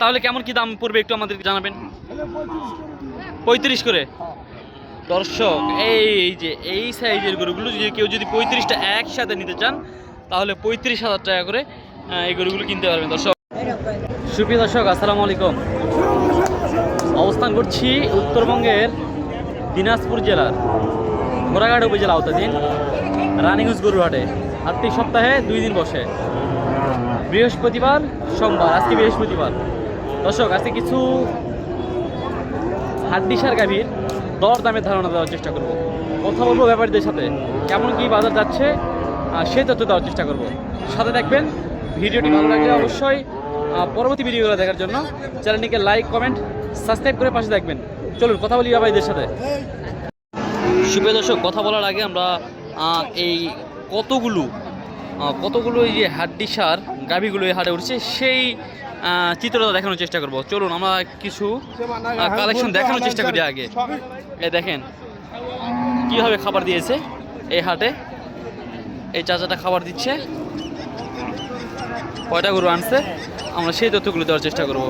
তাহলে কেমন কি দাম পড়বে একটু আমাদের জানাবেন? পঁয়ত্রিশ করে। দর্শক, এই যে, এই সাইজের গরুগুলো, যদি কেউ যদি পঁয়ত্রিশটা একসাথে নিতে চান, তাহলে পঁয়ত্রিশ হাজার টাকা করে এই গরুগুলো কিনতে পারবেন। দর্শক, সুপ্রিয় দর্শক, আসসালামু আলাইকুম। অবস্থান করছি উত্তরবঙ্গের দিনাজপুর জেলার ঘোড়াঘাট উপজেলা আওতাধীন রানীগঞ্জ গরুহাটে। প্রত্যেক সপ্তাহে দুই দিন বসে। বৃহস্পতিবার সোমবার, আজকে বৃহস্পতিবার। দর্শক, আজকে কিছু হাড্ডিসার গাভীর দর দামের ধারণা দেওয়ার চেষ্টা করব। কথা বলব ব্যাপারীদের সাথে। কেমন কি বাজার যাচ্ছে সে তথ্য দেওয়ার চেষ্টা করব। সাথে দেখবেন ভিডিওটি ভালো লাগলে অবশ্যই পরবর্তী ভিডিওগুলো দেখার জন্য চ্যানেলটিকে লাইক, কমেন্ট, সাবস্ক্রাইব করে পাশে দেখবেন চলুন, কথা বলি ব্যাপারীদের সাথে। সুপ্রিয় দর্শক, কথা বলার আগে আমরা এই কতগুলো কতগুলো এই যে হাড্ডি সার গাভীগুলো এই হাটে উঠছে, সেই চিত্রটা দেখানোর চেষ্টা করব। চলুন, আমরা কিছু কালেকশন দেখানোর চেষ্টা করি আগে। এই দেখেন, কীভাবে খাবার দিয়েছে এই হাটে। এই চাচাটা খাবার দিচ্ছে। কয়টা গরু আনছে? আমরা সেই তথ্যগুলো দেওয়ার চেষ্টা করব।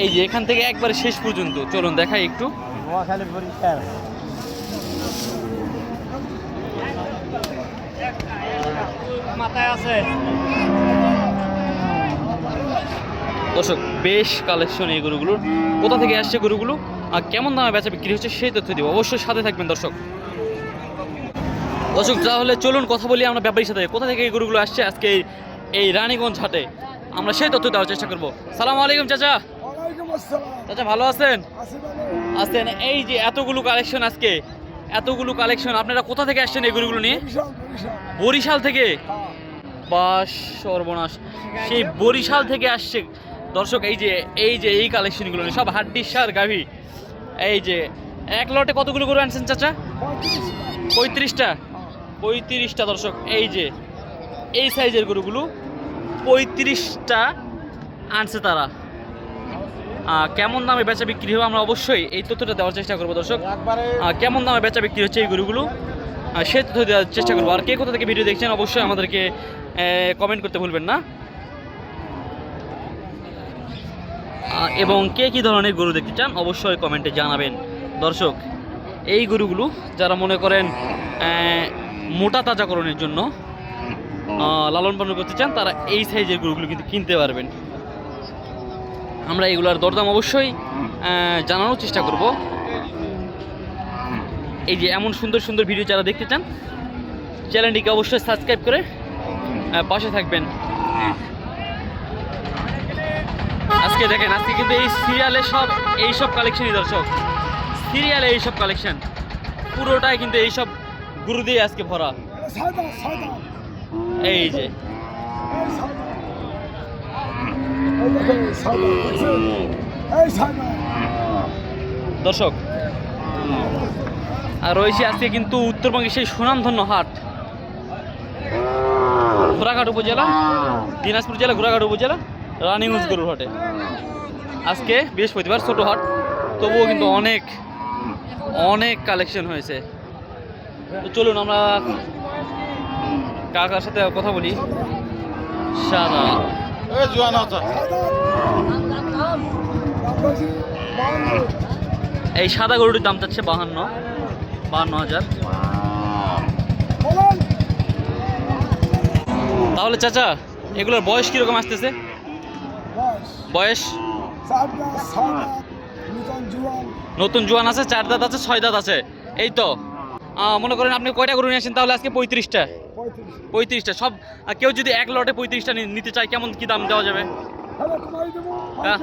এই যে, এখান থেকে একবারে শেষ পর্যন্ত। চলুন, দেখাই একটু। মাথায় আছে। দর্শক বেশ কালেকশন এই গরুগুলোর কোথা থেকে আসছে গরুগুলো? আর কেমন দামে বেচা বিক্রি হচ্ছে সেই তথ্য দিব। অবশ্যই সাথে থাকবেন দর্শক। দর্শক তাহলে চলুন কথা বলি আমরা ব্যাপারীর সাথে। কোথা থেকে এই গরুগুলো আসছে আজকে এই- এই রানীগঞ্জ হাটে? আমরা সেই তথ্য দেওয়ার চেষ্টা করব। সালাম আলাইকুম চাচা। চাচা ভালো আছেন? আছেন। এই যে এতগুলো কালেকশন আজকে এতগুলো কালেকশন, আপনারা কোথা থেকে আসছেন এই গরুগুলো নিয়ে? বরিশাল থেকে? বাস সর্বনাশ, সেই বরিশাল থেকে আসছে। দর্শক, এই যে এই যে, এই কালেকশনগুলো সব হাড্ডির সার, গাভী। এই যে, এক লটে কতগুলো গরু আনছেন চাচা? পঁয়ত্রিশটা। পঁয়ত্রিশটা দর্শক, এই যে, এই সাইজের গরুগুলো পঁয়ত্রিশটা আনছে তারা। কেমন দামে বেচা বিক্রি হবে আমরা অবশ্যই এই তথ্যটা দেওয়ার চেষ্টা করব দর্শক। কেমন দামে বেচা বিক্রি হচ্ছে এই গরুগুলো? সে তথ্য দেওয়ার চেষ্টা করব। আর কে কোথা থেকে ভিডিও দেখছেন অবশ্যই আমাদেরকে কমেন্ট করতে ভুলবেন না। এবং কে কী ধরনের গরু দেখতে চান অবশ্যই কমেন্টে জানাবেন। দর্শক এই গরুগুলো যারা মনে করেন মোটা তাজাকরণের জন্য লালন পালন করতে চান তারা এই সাইজের গরুগুলো কিন্তু কিনতে পারবেন। আমরা এগুলার দরদাম অবশ্যই জানানোর চেষ্টা করব। এই যে এমন সুন্দর সুন্দর ভিডিও যারা দেখতে চান চ্যানেলটিকে অবশ্যই সাবস্ক্রাইব করে পাশে থাকবেন। আজকে দেখেন আজকে কিন্তু এই সিরিয়ালে সব এই সব কালেকশনই দর্শক। সিরিয়ালে এই সব কালেকশন পুরোটাই কিন্তু এই সব গুরু দিয়ে আজকে ভরা। এই যে এই সাদা এই দেখো সাদা দেখছেন? এই সাদা দর্শক, আর রয়েছে আজকে কিন্তু উত্তরবঙ্গের সেই সুনামধন্য হাট। ঘোড়াঘাট উপজেলা, দিনাজপুর জেলা, ঘোড়াঘাট উপজেলা, রানীগঞ্জ গরুর হাটে। আজকে বৃহস্পতিবার ছোট হাট, তবুও কিন্তু অনেক অনেক কালেকশন হয়েছে। তো চলুন আমরা কাকার সাথে কথা বলি? বাউন্ন এই সাদা গরুটির দাম চাচ্ছে বাহান্ন বাহান্ন হাজার। তাহলে চাচা, এগুলোর বয়স কীরকম আসতেছে? বয়স? নতুন জুয়ান আছে, চার দাঁত আছে, ছয় দাঁত আছে। এই তো। মনে করেন আপনি কয়টা গরু নিয়ে আসেন? তাহলে আজকে পঁয়ত্রিশটা। পঁয়ত্রিশ পঁয়ত্রিশটা। সব কেউ যদি এক লটে পঁয়ত্রিশটা নিতে চায় কেমন কি দাম দেওয়া যাবে? হ্যাঁ।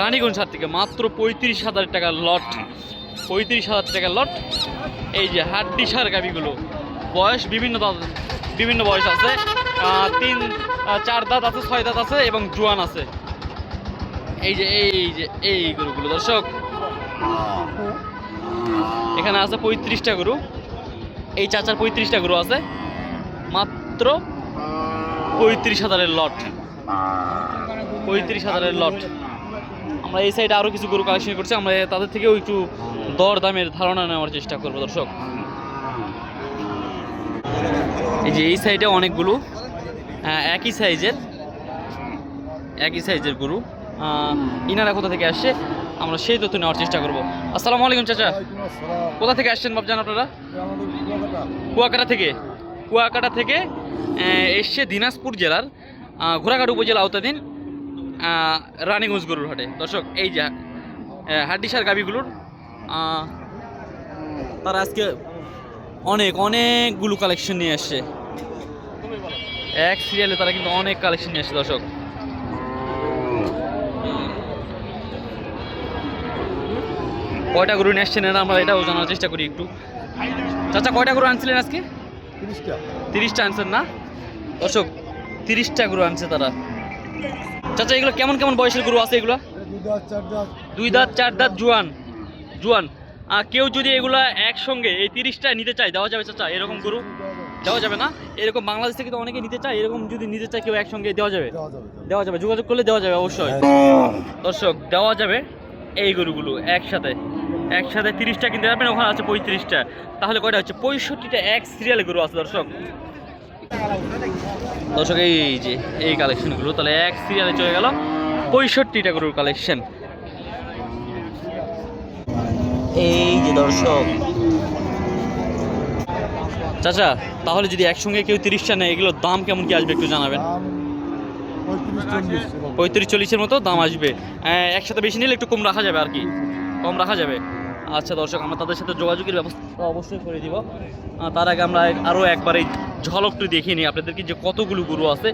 রানীগঞ্জ হাট থেকে মাত্র পঁয়ত্রিশ হাজার টাকার লট। পঁয়ত্রিশ হাজার টাকার লট। এই যে হাড্ডি সার গাভিগুলো। বয়স বিভিন্ন দাঁত বিভিন্ন বয়স আছে। তিন চার দাঁত আছে ছয় দাঁত আছে এবং জোয়ান আছে। এই যে এই যে এই গরুগুলো দর্শক। এখানে আছে পঁয়ত্রিশটা গরু। এই চাচার পঁয়ত্রিশটা গরু আছে। মাত্র পঁয়ত্রিশ হাজারের লট। পঁয়ত্রিশ হাজারের লট। আমরা এই সাইডে আরও কিছু গরু কালেকশন করছি আমরা তাদের থেকেও একটু দর দামের ধারণা নেওয়ার চেষ্টা করব দর্শক। এই যে এই সাইডে অনেকগুলো আহ, একই সাইজের একই সাইজের গরু। ইনারা কোথা থেকে আসছে আমরা সেই তথ্য নেওয়ার চেষ্টা করব। আসসালামু আলাইকুম চাচা। কোথা থেকে আসছেন বাবজান আপনারা? কুয়াকাটা থেকে কুয়াকাটা থেকে এসছে দিনাজপুর জেলার ঘোড়াঘাট উপজেলা আওতাধীন রানীগঞ্জ গরুর হাটে। দর্শক এই যে হাড্ডিসার গাবিগুলোর আহ, তারা আজকে অনেক অনেকগুলো কালেকশন নিয়ে আসছে। এক সিরিয়ালে তারা কিন্তু অনেক কালেকশন নিয়ে আসছে দর্শক। কয়টা গরু নিয়ে আসছেন আমরা এটাও জানার চেষ্টা করি একটু। চাচা কয়টা গরু আনছিলেন আজকে? তিরিশটা। আনছেন না? দর্শক তিরিশটা গরু আনছে তারা। চাচা এগুলো কেমন কেমন বয়সের গরু আছে এগুলো? দুই দাঁত চার দাঁত। জুয়ান। জুয়ান। আর কেউ যদি এগুলা একসঙ্গে এই তিরিশটা নিতে চায় দেওয়া যাবে চাচা এরকম গরু? দেওয়া যাবে না? এরকম বাংলাদেশ থেকে তো অনেকে নিতে চায় এরকম যদি নিতে চায় কেউ একসঙ্গে দেওয়া যাবে? দেওয়া যাবে যোগাযোগ করলে দেওয়া যাবে অবশ্যই। দর্শক দেওয়া যাবে এই গরুগুলো একসাথে। একসাথে তিরিশটা কিনতে পারবেন ওখানে আছে পঁয়ত্রিশটা। তাহলে কয়টা হচ্ছে? পঁয়ষট্টিটা এক সিরিয়ালে গরু আছে দর্শক। দর্শক এই যে এই কালেকশনগুলো তাহলে এক সিরিয়ালে চলে গেল পঁয়ষট্টিটা গরুর কালেকশন এই যে দর্শক। চাচা তাহলে যদি একসঙ্গে কেউ তিরিশটা নেয় এগুলোর দাম কেমন কি আসবে একটু জানাবেন? পঁয়ত্রিশ চল্লিশের মতো দাম আসবে। আহ, একসাথে বেশি নিলে একটু কম রাখা যাবে আর কি। কম রাখা যাবে। আচ্ছা দর্শক, আমরা তাদের সাথে যোগাযোগের ব্যবস্থা অবশ্যই করে দিব। তার আগে আমরা আরও একবার এই ঝলকটি দেখিয়ে নিই। আপনাদেরকে যে কতগুলো গুরু আছে,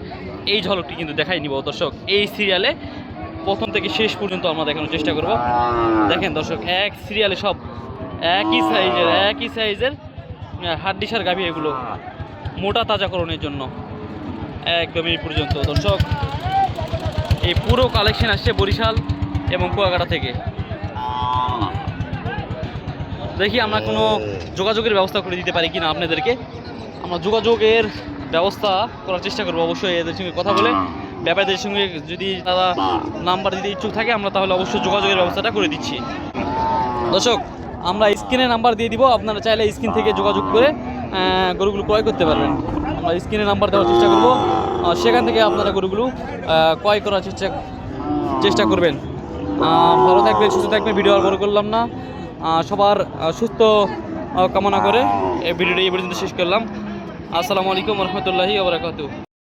এই ঝলকটি কিন্তু দেখাই নিব দর্শক। এই সিরিয়ালে প্রথম থেকে শেষ পর্যন্ত আমরা দেখানোর চেষ্টা করব। দেখেন দর্শক, এক সিরিয়ালে সব একই সাইজের একই সাইজের হাড্ডিসার গাভী এগুলো মোটা তাজাকরণের জন্য। একদম এই পর্যন্ত দর্শক। এই পুরো কালেকশন আসছে বরিশাল এবং কুয়াকাটা থেকে। দেখি আমরা কোনো যোগাযোগের ব্যবস্থা করে দিতে পারি কিনা আপনাদেরকে। আমরা যোগাযোগের ব্যবস্থা করার চেষ্টা করব অবশ্যই এদের সঙ্গে কথা বলে। ব্যাপারীদের সঙ্গে যদি তারা নাম্বার দিতে ইচ্ছুক থাকে, আমরা তাহলে অবশ্যই যোগাযোগের ব্যবস্থাটা করে দিচ্ছি। দর্শক, আমরা স্ক্রিনে নাম্বার দিয়ে দিব, আপনারা চাইলে স্ক্রিন থেকে যোগাযোগ করে গরুগুলো ক্রয় করতে পারবেন। আমরা স্ক্রিনে নাম্বার দেওয়ার চেষ্টা করব। সেখান থেকে আপনারা গরুগুলো ক্রয় করার চেষ্টা চেষ্টা করবেন। ভালো থাকবেন, সুস্থ থাকবেন, ভিডিও আর বড় করলাম না। সবার সুস্থ কামনা করে এই ভিডিওটি এই পর্যন্ত শেষ করলাম। আসসালামু আলাইকুম রহমতুল্লাহি